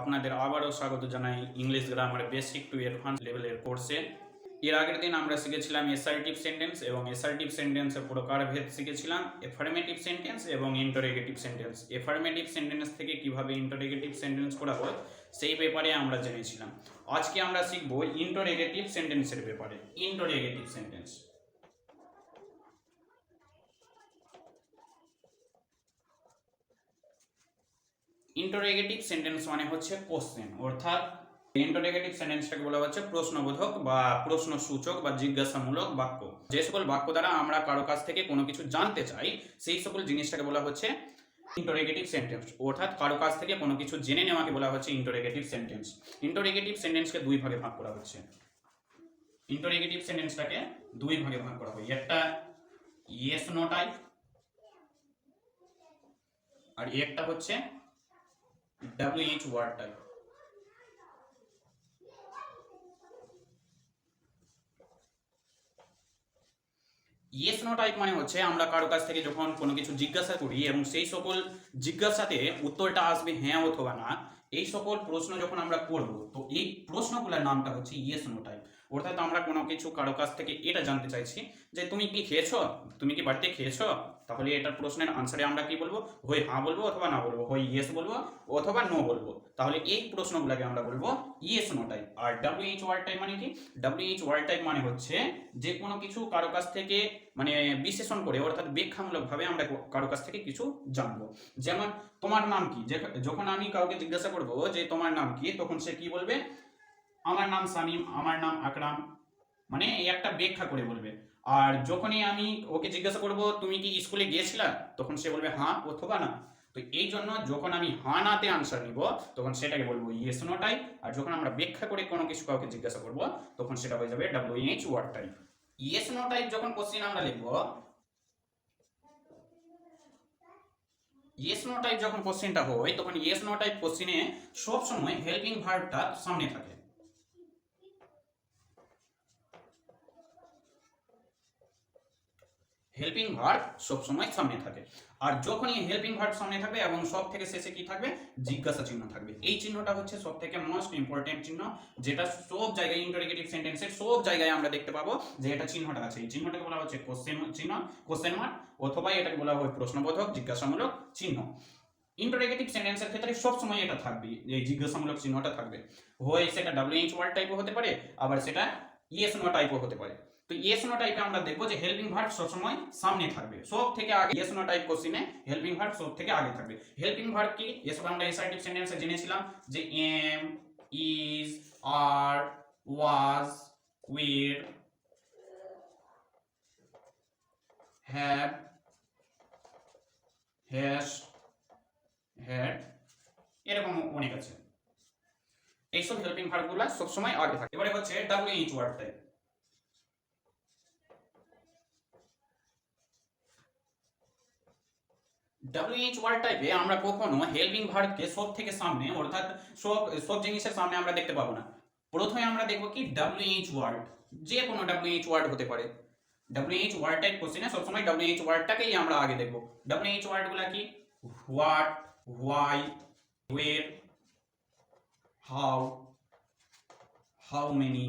আপনাদের আবারও স্বাগত জানাই English grammar basic to advance লেভেলের কোর্সে এর আগের দিন আমরা শিখেছিলাম এসার্টিভ সেন্টেন্স এবং এসার্টিভ সেন্টেন্সের প্রকারভেদ শিখেছিলাম এফার্মেটিভ সেন্টেন্স এবং ইন্টারোগেটিভ সেন্টেন্স এফার্মেটিভ সেন্টেন্স থেকে কীভাবে ইন্টারোগেটিভ সেন্টেন্স করা হয় সেই ব্যাপারে আমরা জেনেছিলাম। আজকে আমরা শিখব ইন্টারোগেটিভ সেন্টেন্সের ব্যাপারে। ইন্টারোগেটিভ সেন্টেন্স ইন্টারোগেটিভ সেন্টেন্স মানে হচ্ছে কোশ্চেন অর্থাৎ ইন্টারোগেটিভ সেন্টেন্সটাকে বলা হচ্ছে প্রশ্নবোধক বা প্রশ্নসূচক বা জিজ্ঞাসামূলক বাক্য। যে সকল বাক্য দ্বারা আমরা কারও কাছ থেকে কোনো কিছু জানতে চাই, সেই সকল জিনিসটাকে বলা হচ্ছে ইন্টারোগেটিভ সেন্টেন্স অর্থাৎ কারও কাছ থেকে কোনো কিছু জেনে নেওয়াকে বলা হচ্ছে ইন্টারোগেটিভ সেন্টেন্স ইন্টারোগেটিভ সেন্টেন্সকে দুই ভাগে ভাগ করা হচ্ছে। ইন্টারোগেটিভ সেন্টেন্সটাকে দুই ভাগে ভাগ করা হয়। একটা ইয়েস নো টাইপ আর একটা হচ্ছে W word type yes no type মানে হচ্ছে আমরা কারও কাছ থেকে যখন কোনো কিছু জিজ্ঞাসা করি এবং সেই সকল জিজ্ঞাসাতে উত্তরটা আসবে হ্যাঁ অথবা না, এই সকল প্রশ্ন যখন আমরা করব, তো এই প্রশ্নগুলোর নামটা হচ্ছে ইয়েস নো টাইপ অর্থাৎ আমরা কোনো কিছু কারও কাছ থেকে এটা জানতে চাইছি যে তুমি কি খেয়েছো? তুমি কি বাড়িতে খেয়েছো? তাহলে এটার প্রশ্নের আনসারে আমরা কি বলব? হয় হ্যাঁ বলব অথবা না বলব? হয় ইয়েস বলব অথবা নো বলব? তাহলে এই প্রশ্নগুলোকে আমরা বলব ইয়েস নো টাইপ আর ডাব্লিউ এইচ ওয়ার্ড টাইপ মানে কি? ডাব্লিউ এইচ ওয়ার্ড টাইপ মানে হচ্ছে যে কোনো কিছু কারও কাছ থেকে মানে বিশ্লেষণ করে, অর্থাৎ ব্যাখ্যামূলকভাবে আমরা কারও কাছ থেকে কিছু জানব। যেমন তোমার নাম কি? যখন আমি কাউকে জিজ্ঞাসা করব যে তোমার নাম কি? তখন সে কি বলবে? আমার নাম সামিম, আমার নাম আকরাম। মানে এই একটা ব্যাখ্যা করে বলবে। আর যখনই আমি ওকে জিজ্ঞাসা করব, তুমি কি স্কুলে গিয়েছিলা? তখন সে বলবে হ্যাঁ অথবা না। তো এই জন্য যখন আমি হ্যাঁ নাতে আনসার নিব, তখন সেটাকে বলব ইয়েস নো আর যখন আমরা ব্যাখ্যা করে কোনো কিছু কাউকে জিজ্ঞাসা করব, তখন সেটা হয়ে যাবে W H word type yes no যখন কোশ্চেন আমরা লিখব ইয়েস নো যখন কোশ্চেনটা হয়, তখন ইয়েস নো টাইপ কোশ্চেনে সব সময় হেল্পিং ভার্বটা সামনে থাকে। হেল্পিং ভার্ব সবসময় সামনে থাকে। আর যখনই হেল্পিং ভার্ব সামনে থাকবে এবং সব থেকে শেষে কি থাকবে? জিজ্ঞাসা চিহ্ন থাকবে। এই চিহ্নটা হচ্ছে সব থেকে মোস্ট ইম্পর্টেন্ট চিহ্ন, যেটা সব জায়গায় ইন্টারোগেটিভ সেন্টেন্সের সব জায়গায় আমরা দেখতে পাবো যে এটা চিহ্নটা আছে। এই চিহ্নটাকে বলা হচ্ছে কোশ্চেন চিহ্ন কোশ্চেন মার্ক অথবা এটাকে বলা হয় প্রশ্নবোধক, জিজ্ঞাসামূলক চিহ্ন। ইন্টারোগেটিভ সেন্টেন্সের ক্ষেত্রে সব সময় এটা থাকবে, এই জিজ্ঞাসামূলক চিহ্নটা থাকবে। হয় সেটা ডাব্লিউ এইচ ওয়ার্ড টাইপও হতে পারে, আবার সেটা ইয়েস নো টাইপও হতে পারে। তো ইয়েস নো টাইপে আমরা দেখব যে হেল্পিং ভার্ব সবসময় সামনে থাকবে। সব থেকে আগে ইয়েস নো টাইপ কোশ্চেনে হেল্পিং ভার্ব সব থেকে আগে থাকবে। হেল্পিং ভার্ব কি? এসব আমরা এসার্টিভ সেন্টেন্সে জেনেছিলাম যে am is R was will have has had এরকম অনেক আছে। এইসব হেল্পিং ভার্বগুলো সবসময় আগে থাকে। এবারে হচ্ছে W H word type WH word টাইপে আমরা কখনো হেল্পিং ভার্বকে সব থেকে সামনে, অর্থাৎ সব সব জিনিসের সামনে আমরা দেখতে পাবো না। প্রথমে আমরা দেখব কি ডাব্লিউএইচ ওয়ার্ড যে কোনো ডাব্লিউএইচ ওয়ার্ড হতে পারে। ডাব্লিউএইচ ওয়ার্ড টাইপ কোশ্চেনে সবসময় ডাব্লিউএইচ ওয়ার্ডটাকেই আমরা আগে দেখব। ডাব্লিউএইচ ওয়ার্ডগুলো কি? What why where how how many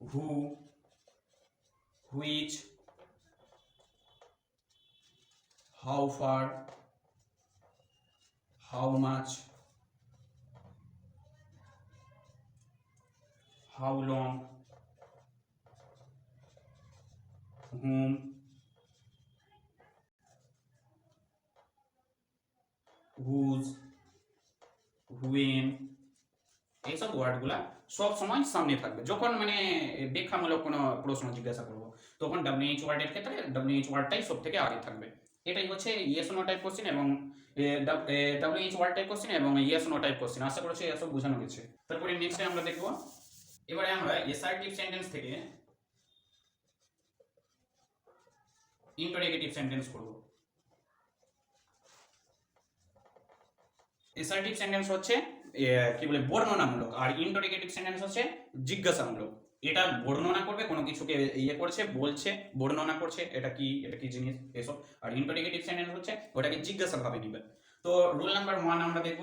who which how far, how much, how long, whom, whose, when, এইসব ওয়ার্ডগুলা সব সময় সামনে থাকবে। যখন মানে ব্যাখ্যামূলক কোনো প্রশ্ন জিজ্ঞাসা করব, তখন ডাব্লিউএইচ ওয়ার্ডের ক্ষেত্রে ডাব্লিউএইচ ওয়ার্ডটাই সব থেকে আগে থাকবে। এটাই হচ্ছে ইয়েস নো টাইপ কোশ্চেন এবং ডাব্লিউএইচ ওয়ার্ড টাইপ কোশ্চেন এবং ইয়েস নো টাইপ কোশ্চেন আশা করছি এসব বোঝানো গেছে। তারপরে নেক্সটে আমরা দেখব। এবারে আমরা এসার্টিভ সেন্টেন্স থেকে ইন্টারোগেটিভ সেন্টেন্স করব। এসার্টিভ সেন্টেন্স হচ্ছে কি বলে, বর্ণনামূলক। আর ইন্টারোগেটিভ সেন্টেন্স হচ্ছে, জিজ্ঞাসামূলক। এটা বর্ণনা করবে, কোনো কিছুকে ইয়ে করছে, বলছে, বর্ণনা করছে, এটা কি এটা কি জিনিস, এসব। আর ইন্টারোগেটিভ সেন্টেন্স হচ্ছে, ওটাকে জিজ্ঞাসা ভাবে নিবে তো রুল নাম্বার ওয়ান আমরা দেখব।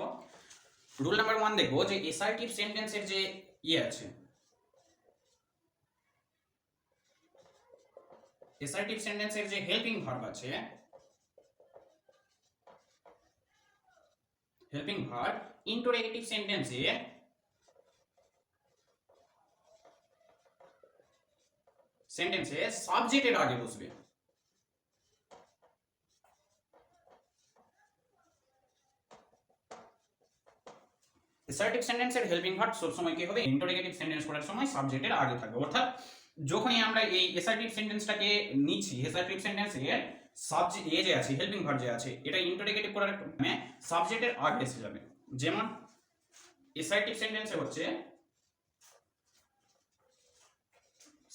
রুল নাম্বার ওয়ান দেখব যে এসার্টিভ সেন্টেন্সের যে ইয়ে আছে এসার্টিভ সেন্টেন্সের যে হেল্পিং ভার্ব আছে হেল্পিং ভার্ব ইন্টারোগেটিভ সেন্টেন্সে সেন্টেন্সে সাবজেক্টের আগে বসবে। অ্যাসার্টিভ সেন্টেন্সের হেল্পিং ভার্ব সবসময় কি হবে? ইন্টারোগেটিভ সেন্টেন্স করার সময় সাবজেক্টের আগে থাকবে। অর্থাৎ যখনই আমরা এই অ্যাসার্টিভ সেন্টেন্সটাকে নিচ্ছি অ্যাসার্টিভ সেন্টেন্সের সাবজেক্ট এ যে আছে হেল্পিং ভার্ব যে আছে, এটা ইন্টারোগেটিভ করার মানে সাবজেক্টের আগে এসে যাবে। যেমন অ্যাসার্টিভ সেন্টেন্সে হচ্ছে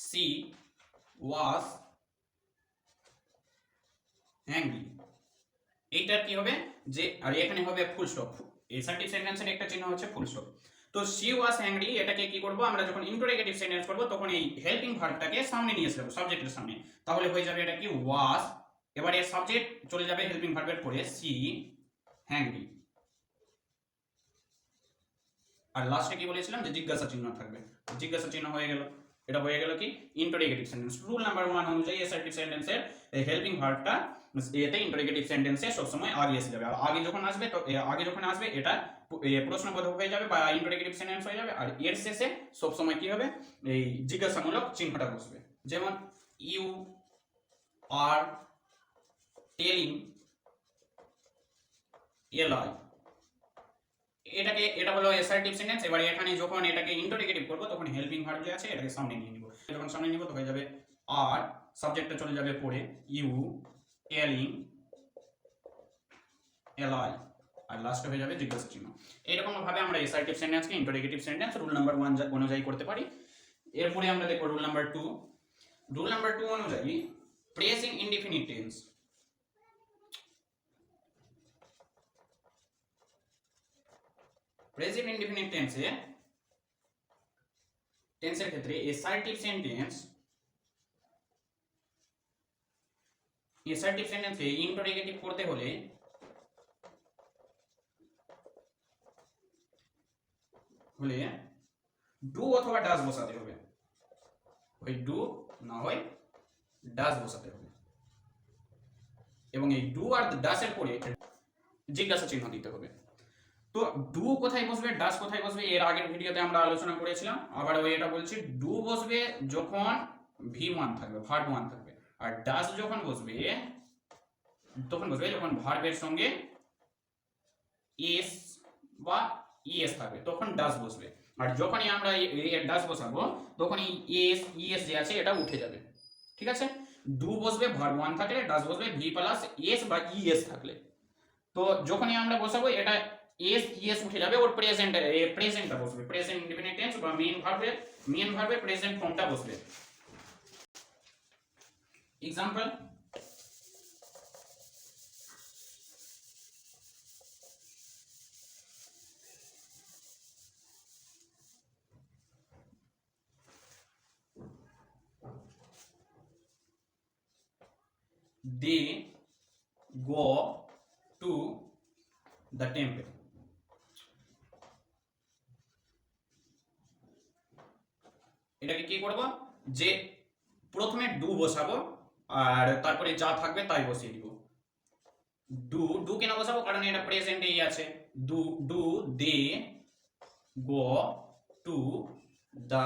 সি ওয়াজ হ্যাংরি এইটার কি হবে? যে, আর এখানে হবে ফুল স্টপ এসার্টিভ সেন্টেন্সের একটা চিহ্ন হচ্ছে ফুল স্টপ তো সি ওয়াজ হ্যাংরি এটাকে কি করব? আমরা যখন ইন্টারোগেটিভ সেন্টেন্স করব, তখন এই হেল্পিং ভার্বটাকে সামনে নিয়ে আসব সাবজেক্টের সামনে। তাহলে হয়ে যাবে এটা কি? ওয়াজ এবার এর সাবজেক্ট চলে যাবে হেল্পিং ভার্বের পরে সি হ্যাংরি আর লাস্টে কি বলেছিলাম? যে জিজ্ঞাসা চিহ্ন থাকবে। জিজ্ঞাসা চিহ্ন হয়ে গেল। এটা হয়ে গেল কি? Interrogative sentence rule number one অনুযায়ী অ্যাসার্টিভ সেন্টেন্সের হেল্পিং ভার্বটা এতে ইন্টারোগেটিভ সেন্টেন্সে সবসময় আগে এসে যাবে। আর আগে যখন আসবে, তো আগে যখন আসবে, এটা, এ, প্রশ্নবোধক হয়ে যাবে বা ইন্টারোগেটিভ সেন্টেন্স হয়ে যাবে। আর এর শেষে সবসময় কি হবে? এই জিজ্ঞাসামূলক চিহ্নটা বসবে। যেমন ইউ আর টেলিং এলআই এটাকে, এটা হলো অ্যাসার্টিভ সেন্টেন্স এবারে এখানে যখন এটাকে ইন্টারোগেটিভ করব, তখন হেল্পিং ভার্ব যে আছে, এটাকে সামনে নিয়ে নিব যখন সামনে নিব তো হয়ে যাবে আর সাবজেক্টটা চলে যাবে পরে ইউ টেলিং এলআই আর লাস্টে হয়ে যাবে জিজ্ঞাসা চিহ্ন। এরকম ভাবে আমরা assertive সেন্টেন্সকে interrogative sentence rule number one অনুযায়ী করতে পারি। এরপরে আমরা দেখব rule number two rule number two অনুযায়ী pressing indefinite tense present indefinite টেন্সে টেন্সের ক্ষেত্রে এসার্টিভ সেন্টেন্স এসার্টিভ সেন্টেন্সে ইন্টারোগেটিভ করতে হলে হলে ডু অথবা ডাস বসাতে হবে। ওই ডু না হয় ডাস বসাতে হবে। এবং এই ডু আর ডাসের পরে জিজ্ঞাসা চিহ্ন দিতে হবে। তো ডু কোথায় বসবে ডাস কোথায় বসবে, এর আগের ভিডিওতে আমরা আলোচনা করেছিলাম। আবার ওই এটা বলছি, ডু বসবে যখন ভি ওয়ান থাকবে ভার্ব ওয়ান থাকবে। আর ডাস যখন বসবে, তখন বসবে যখন ভার্বের সঙ্গে এস বা ইএস থাকবে, তখন ডাস বসবে। আর যখনই আমরা ডাস বসাবো তখন এস ইএস যে আছে, এটা উঠে যাবে। ঠিক আছে? ডু বসবে ভার্ব ওয়ান থাকলে ডাস বসবে ভি প্লাস এস বা ইএস থাকলে। তো যখনই আমরা বসাবো, এটা এস ইএস উঠে যাবে ওর প্রেজেন্ট প্রেজেন্টটা বসবে প্রেজেন্ট ইন্ডিপেন্ডেন্ট টেন্স বা মেইন ভার্বে মেইন ভার্বে প্রেজেন্ট ফর্মটা বসবে example they go to the temple এটাকে কি করব? যে প্রথমে ডু বসাবো, আর তারপরে যা থাকবে তাই বসিয়ে দিব। ডু ডু কেন বসাবো? কারণ এটা প্রেজেন্টেই আছে। Do do, they, go, to, the,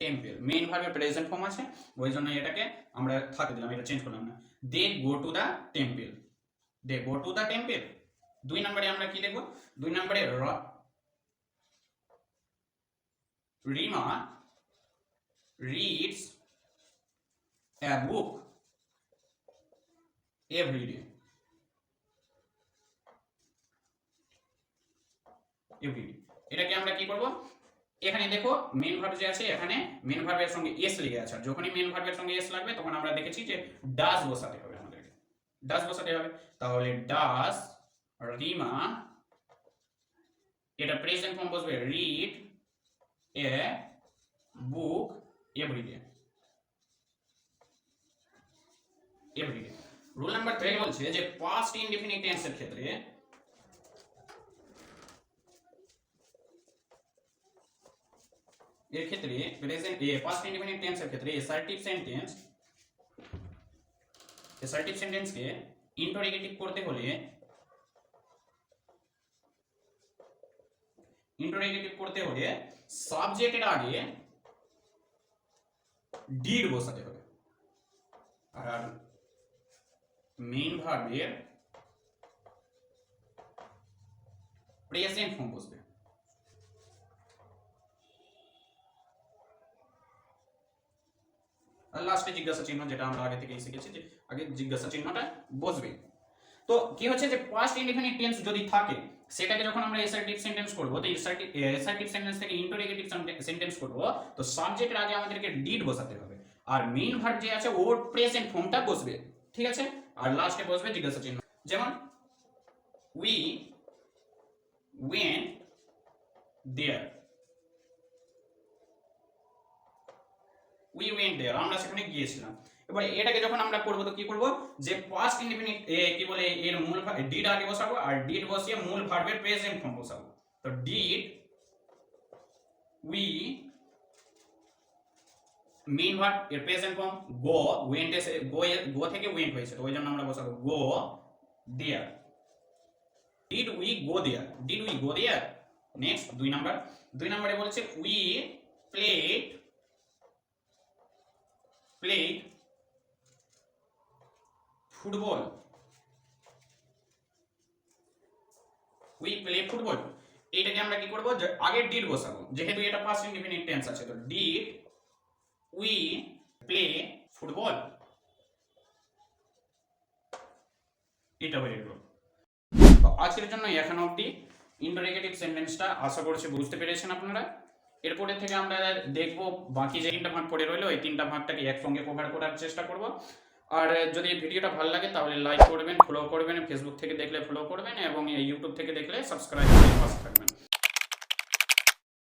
temple. Main ভার্বের প্রেজেন্ট ফর্ম আছে, ওই জন্য এটাকে আমরা থাকে দিলাম, এটা চেঞ্জ করলাম না। They, go to the temple. They, go to the temple. দুই নম্বরে আমরা কি দেখব দুই নম্বরে Rima reads a book every day. every day. এটাকে আমরা কি করব এখানে দেখো মেন ভার্ব যে আছে, এখানে মেন ভার্বের সঙ্গে এস লেগে আছে আর যখনই মেন ভার্বের সঙ্গে এস লাগবে, তখন আমরা দেখেছি যে ডাস বসাতে হবে আমাদেরকে ডাস বসাতে হবে তাহলে ডাস রিমা এটা প্রেজেন্ট ফর্ম বসবে রিড এ বুক ये भरी दिया ये भरी दिया রুল নাম্বার 12 বলছে যে পাস্ট ইনডিফিনিট টেন্সের ক্ষেত্রে এর ক্ষেত্রে প্রেজেন্ট এ পাস্ট ইনডিফিনিট টেন্সের ক্ষেত্রে অ্যাসার্টিভ সেন্টেন্স অ্যাসার্টিভ সেন্টেন্সকে ইন্টারোগেটিভ করতে হলে ইন্টারোগেটিভ করতে হলে সাবজেক্টের আগে ডিড বসাতে হবে আর মেইন ভার্বের প্রেজেন্ট ফর্ম বসবে আর লাস্টে জিজ্ঞাসা চিহ্ন যেটা আমরা আগে থেকেই শিখেছি যে আগে জিজ্ঞাসা চিহ্নটা বসবে তো কি হচ্ছে যে পাস্ট ইনডিফিনিট টেন্স যদি থাকে সেটাকে যখন আমরা অ্যাসার্টিভ সেন্টেন্স করব, তো অ্যাসার্টিভ সেন্টেন্স থেকে ইন্টারোগেটিভ সেন্টেন্স করব, তো সাবজেক্টের আগে আমাদেরকে ডিড বসাতে হবে। আর মেইন ভার্ব যে আছে ওর প্রেজেন্ট ফর্মটা বসবে, ঠিক আছে? আর লাস্টে বসবে জিজ্ঞাসা চিহ্ন। যেমন we went there. We went there আমরা সেখানে গিয়েছিলাম। এবার এটাকে যখন আমরা করব, তো কি করব? যে পাস্ট ইনডিফিনিট কি বলে, এর মূল ডিড আগে বসাবো আর ডিড বসিয়ে মূল ভার্বের প্রেজেন্ট ফর্ম বসাবো। তো ডিড উই মেইন ভার্ব এর present form go went go go থেকে ওয়েন্ট হয়েছে, তো ওই জন্য আমরা বসাবো go there did we go there did we go there next দুই নাম্বার দুই নম্বরে বলছে we played played football we play football এইটাকে আমরা কি করব? আগে ডিড বসাবো। যেহেতু এটা পাস্ট ইনডিফিনিট টেন্স আছে, তো ডিড উই প্লে ফুটবল এটা হয়ে গেল। আজকের জন্য এখানে অবধি। ইন্টারোগেটিভ সেন্টেন্সটা আশা করছি বুঝতে পেরেছেন আপনারা। এরপরে থেকে আমরা দেখব বাকি যে তিনটা ভাগ পড়ে রইল, এই তিনটা ভাগটাকে একসঙ্গে কভার করার চেষ্টা করব। আর যদি ভিডিওটা ভালো লাগে তাহলে লাইক করবেন ফলো করবেন ফেসবুক থেকে দেখলে ফলো করবেন এবং ইউটিউব থেকে দেখলে সাবস্ক্রাইব করে পাশে থাকবেন।